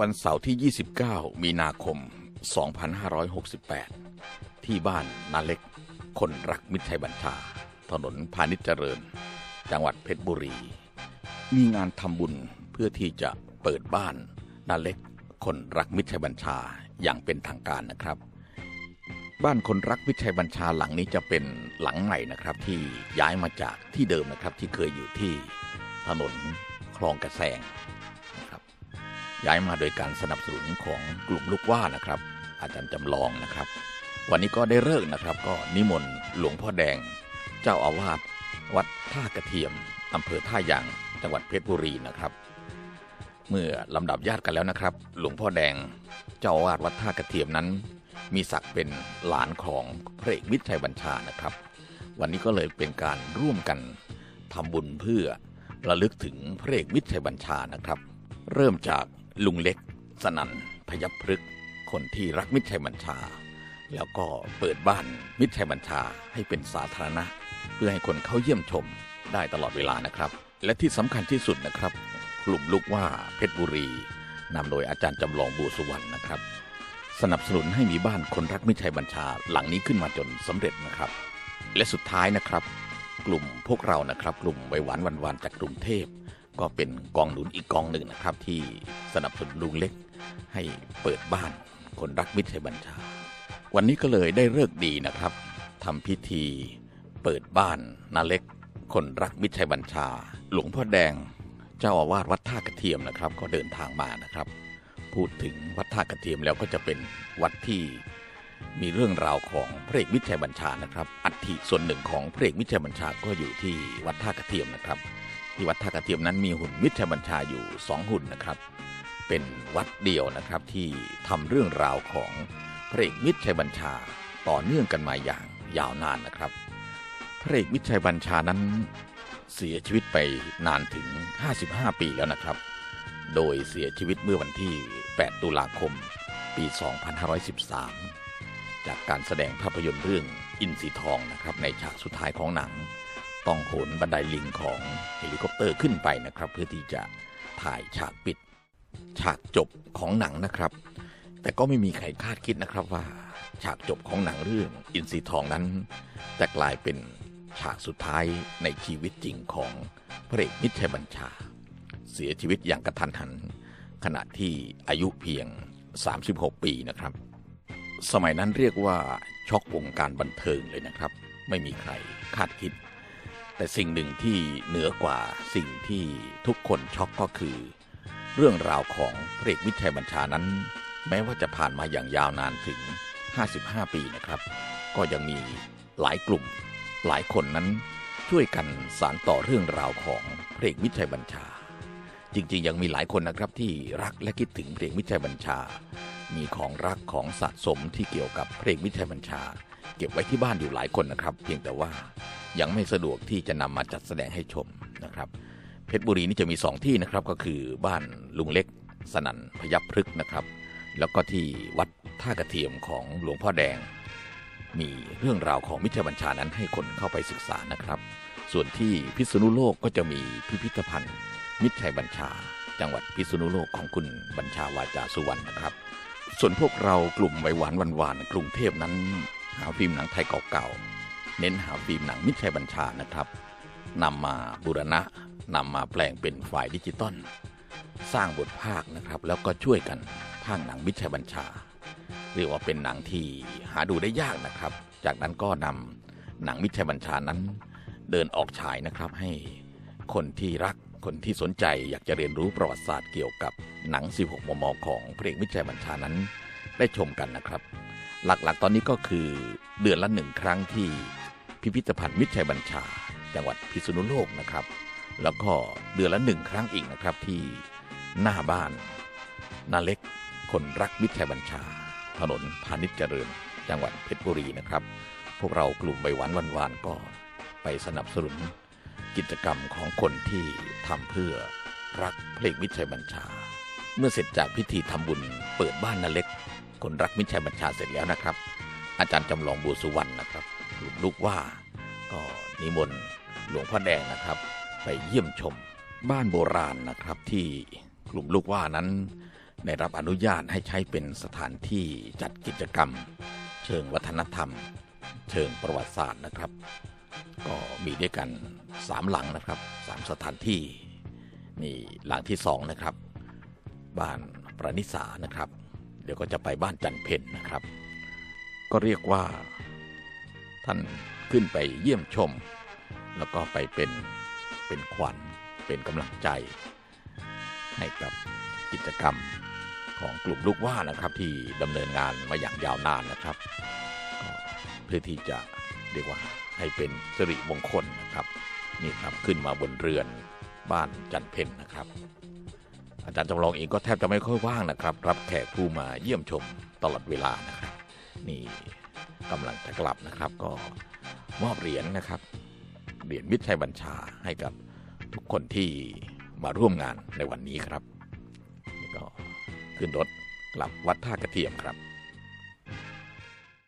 วันเสาร์ที่ 29 มีนาคม 2568 ที่บ้านนาเล็ก คนรักมิตรชัยบัญชา ถนนพาณิชย์เจริญ จังหวัดเพชรบุรี มีงานทำบุญเพื่อที่จะเปิดบ้านนาเล็ก คนรักมิตรชัยบัญชาอย่างเป็นทางการนะครับ บ้านคนรักมิตรชัยบัญชาหลังนี้จะเป็นหลังใหม่นะครับ ที่ย้ายมาจากที่เดิมนะครับที่เคยอยู่ที่ถนนคลองกระแสง ย้ายมาโดยการสนับสนุนของกลุ่มลูกว่านะครับ อาจารย์จำลองนะครับ วันนี้ก็ได้เลิกนะครับ ก็นิมนต์หลวงพ่อแดง เจ้าอาวาสวัดท่ากระเทียมอำเภอท่ายางจังหวัดเพชรบุรีนะครับ เมื่อลำดับญาติกันแล้วนะครับ หลวงพ่อแดง เจ้าอาวาสวัดท่ากระเทียมนั้น มีศักดิ์เป็นหลานของพระเอกมิตรชัยบัญชานะครับ วันนี้ก็เลยเป็นการร่วมกันทำบุญเพื่อระลึกถึงพระเอกมิตรชัยบัญชานะครับ เริ่มจาก ลุงเล็ก สนันพยับพฤกษ์คนที่รักมิตรชัยบัญชา แล้วก็เปิดบ้านมิตรชัยบัญชาให้เป็นสาธารณะ เพื่อให้คนเข้าเยี่ยมชมได้ตลอดเวลานะครับ และที่สำคัญที่สุดนะครับ กลุ่มลูกว่าเพชรบุรีนำโดยอาจารย์จำลองบูสุวรรณนะครับ สนับสนุนให้มีบ้านคนรักมิตรชัยบัญชาหลังนี้ขึ้นมาจนสำเร็จนะครับ และสุดท้ายนะครับ กลุ่มพวกเรานะครับ กลุ่มไวหวานวันวานจากกรุงเทพ ก็เป็นกองหนุนอีกกองหนึ่งนะครับ ที่สนับสนุนลุงเล็กให้เปิดบ้านคนรักมิตรชัยบัญชา วันนี้ก็เลยได้เลิกดีนะครับทำพิธีเปิดบ้านนาเล็ก คนรักมิตรชัยบัญชา หลวงพ่อแดงเจ้าอาวาสวัดท่ากระเทียมนะครับ ก็เดินทางมานะครับ พูดถึงวัดท่ากระเทียมแล้วก็จะเป็นวัดที่มีเรื่องราวของพระเอกมิตรชัยบัญชานะครับ อัฐิส่วนหนึ่งของพระเอกมิตรชัยบัญชาก็อยู่ที่วัดท่ากระเทียมนะครับ ที่วัดท่ากระเทียมนั้นมีหุ่นมิตรบัญชาอยู่สองหุ่นนะครับ เป็นวัดเดียวนะครับที่ทำเรื่องราวของพระเอกมิตรชัยบัญชาต่อเนื่องกันมาอย่างยาวนานนะครับ พระเอกมิตรชัยบัญชานั้นเสียชีวิตไปนานถึง 55 ปีแล้วนะครับ โดยเสียชีวิตเมื่อวันที่ 8 ตุลาคม ปี 2513 จากการแสดงภาพยนตร์เรื่องอินทรีทองนะครับในฉากสุดท้ายของหนัง ต้องโหนบันไดลิงของเฮลิคอปเตอร์ขึ้นไปนะครับ เพื่อที่จะถ่ายฉากปิด ฉากจบของหนังนะครับ แต่ก็ไม่มีใครคาดคิดนะครับว่า ฉากจบของหนังเรื่องอินทรีทองนั้น จะกลายเป็นฉากสุดท้ายในชีวิตจริงของพระเอกมิชัยบัญชา เสียชีวิตอย่างกระทันหัน ขณะที่อายุเพียง 36 ปีนะครับ สมัยนั้นเรียกว่าช็อกวงการบันเทิงเลยนะครับ ไม่มีใครคาดคิด แต่สิ่งหนึ่งที่เหนือกว่าสิ่งที่ทุกคนช็อกก็คือ เรื่องราวของพระเอกมิตรชัยบัญชานั้น แม้ว่าจะผ่านมาอย่างยาวนานถึง 55 ปีนะครับ ก็ยังมีหลายกลุ่ม หลายคนนั้นช่วยกันสานต่อเรื่องราวของพระเอกมิตรชัยบัญชา จริงๆ ยังมีหลายคนนะครับที่รักและคิดถึงเพลงมิตรชัยบัญชา มีของรักของสะสมที่เกี่ยวกับเพลงมิตรชัยบัญชา เก็บไว้ที่บ้านอยู่หลายคนนะครับ เพียงแต่ว่า ยังไม่สะดวกที่จะนำมาจัดแสดงให้ชมนะครับ เพชรบุรีนี่จะมีสองที่นะครับก็คือบ้านลุงเล็กสนันพยับพฤกนะครับ แล้วก็ที่วัดท่ากระเทียมของหลวงพ่อแดง มีเรื่องราวของมิตรชัยบัญชานั้นให้คนเข้าไปศึกษานะครับ ส่วนที่พิษณุโลกก็จะมีพิพิธภัณฑ์ มิตรชัยบัญชา จังหวัดพิษณุโลกของคุณบัญชาวาจาสุวรรณนะครับ ส่วนพวกเรากลุ่มไวหวานวันวานกรุงเทพนั้นหาฟิล์มหนังไทยเก่าๆ เน้นหาฟิล์มหนังมิตรชัยบัญชานะครับนำมาบูรณะนำมาแปลงเป็นไฟล์ดิจิตอลสร้างบทภาคนะครับ แล้วก็ช่วยกันภาคหนังมิตรชัยบัญชา เรียกว่าเป็นหนังที่หาดูได้ยากนะครับ จากนั้นก็นำหนังมิตรชัยบัญชานั้น เดินออกฉายนะครับให้คนที่รักคนที่สนใจอยากจะเรียนรู้ประวัติศาสตร์เกี่ยวกับหนัง 16 มม ของพระเอกมิตรชัยบัญชานั้น ได้ชมกันนะครับ หลักๆ ตอนนี้ก็คือเดือนละหนึ่งครั้งที่ พิพิธภัณฑ์มิตรชัยบัญชา จังหวัดพิษณุโลกนะครับ แล้วก็เดือนละหนึ่งครั้งอีกนะครับที่หน้าบ้านนาเล็กคนรักมิตรชัยบัญชา ถนนพาณิชย์เจริญ จังหวัดเพชรบุรีนะครับ พวกเรากลุ่มใบหวานวันวานก็ไปสนับสนุนกิจกรรมของคนที่ทำเพื่อรักเพลงมิตรชัยบัญชา เมื่อเสร็จจากพิธีทำบุญเปิดบ้านนาเล็ก คนรักมิตรชัยบัญชาเสร็จแล้วนะครับ อาจารย์จำลองบัวสุวรรณนะครับ ลุ่มลูกว่าก็นิมนต์หลวงพ่อแดงนะครับ ไปเยี่ยมชมบ้านโบราณนะครับ ที่กลุ่มลูกว่านั้น ได้รับอนุญาตให้ใช้เป็นสถานที่จัดกิจกรรม เชิงวัฒนธรรม เชิงประวัติศาสตร์นะครับ ก็มีด้วยกันสามหลังนะครับสามสถานที่นี่หลังที่สองนะครับ บ้านประนิสานะครับ เดี๋ยวก็จะไปบ้านจันเพนนะครับ ก็เรียกว่า ท่านขึ้นไปเยี่ยมชม แล้วก็ไปเป็นเป็นขวัญเป็นกำลังใจ ให้กับกิจกรรมของกลุ่มลูกว่านะครับ ที่ดำเนินงานมาอย่างยาวนานนะครับ เพื่อที่จะเรียกว่าให้เป็นสิริมงคลนะครับนี่ครับขึ้นมาบนเรือนบ้านจันเพนนะครับ อาจารย์จำลองเองก็แทบจะไม่ค่อยว่างนะครับ รับแขกผู้มาเยี่ยมชมตลอดเวลานะครับนี่ กำลังจะกลับนะครับ ก็มอบเหรียญนะครับเหรียญมิตรชัยบัญชาให้กับทุกคนที่มาร่วมงานในวันนี้ครับก็ขึ้นรถกลับวัดท่ากระเทียมครับ